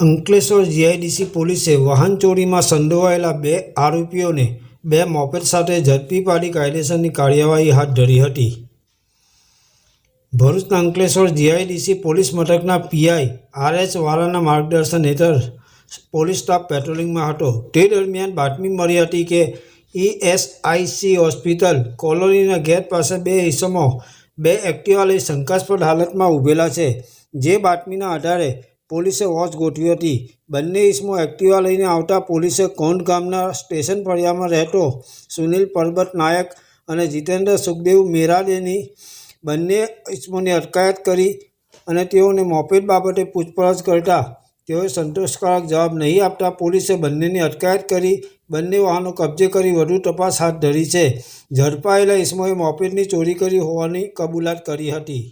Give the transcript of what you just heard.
Ankleshwar GIDC પોલીસે વાહન ચોરીમાં સંડોવાયેલા બે આરોપીઓને બે મોપેડ સાથે ઝડપી પાડી કાયદેસરની કાર્યવાહી હાથ ધરી હતી. ભરૂચના અંકલેશ્વર જીઆઈડીસી પોલીસ મથકના પીઆઈ આર એચ વાળાના માર્ગદર્શન હેઠળ પોલીસ સ્ટાફ પેટ્રોલિંગમાં હતો. તે દરમિયાન બાતમી મળી હતી કે ઈએસઆઈસી હોસ્પિટલ કોલોનીના ગેટ પાસે બે ઇસમો બે એક્ટિવા લઈ શંકાસ્પદ હાલતમાં ઊભેલા છે. જે બાતમીના આધારે પોલીસે વોચ ગોઠવી હતી. બંને ઇસમો એક્ટિવા લઈને આવતા પોલીસે કોંડ ગામના સ્ટેશન ફળિયામાં રહેતો સુનિલ પરબત નાયક અને જીતેન્દ્ર સુખદેવ મેરાદેની બંને ઇસમોની અટકાયત કરી અને તેઓને મોપેટ બાબતે પૂછપરછ કરતા તેઓએ સંતોષકારક જવાબ નહીં આપતા પોલીસે બંનેની અટકાયત કરી બંને વાહનો કબજે કરી વધુ તપાસ હાથ ધરી છે. ઝડપાયેલા ઇસમોએ મોપેટની ચોરી કરી હોવાની કબૂલાત કરી હતી.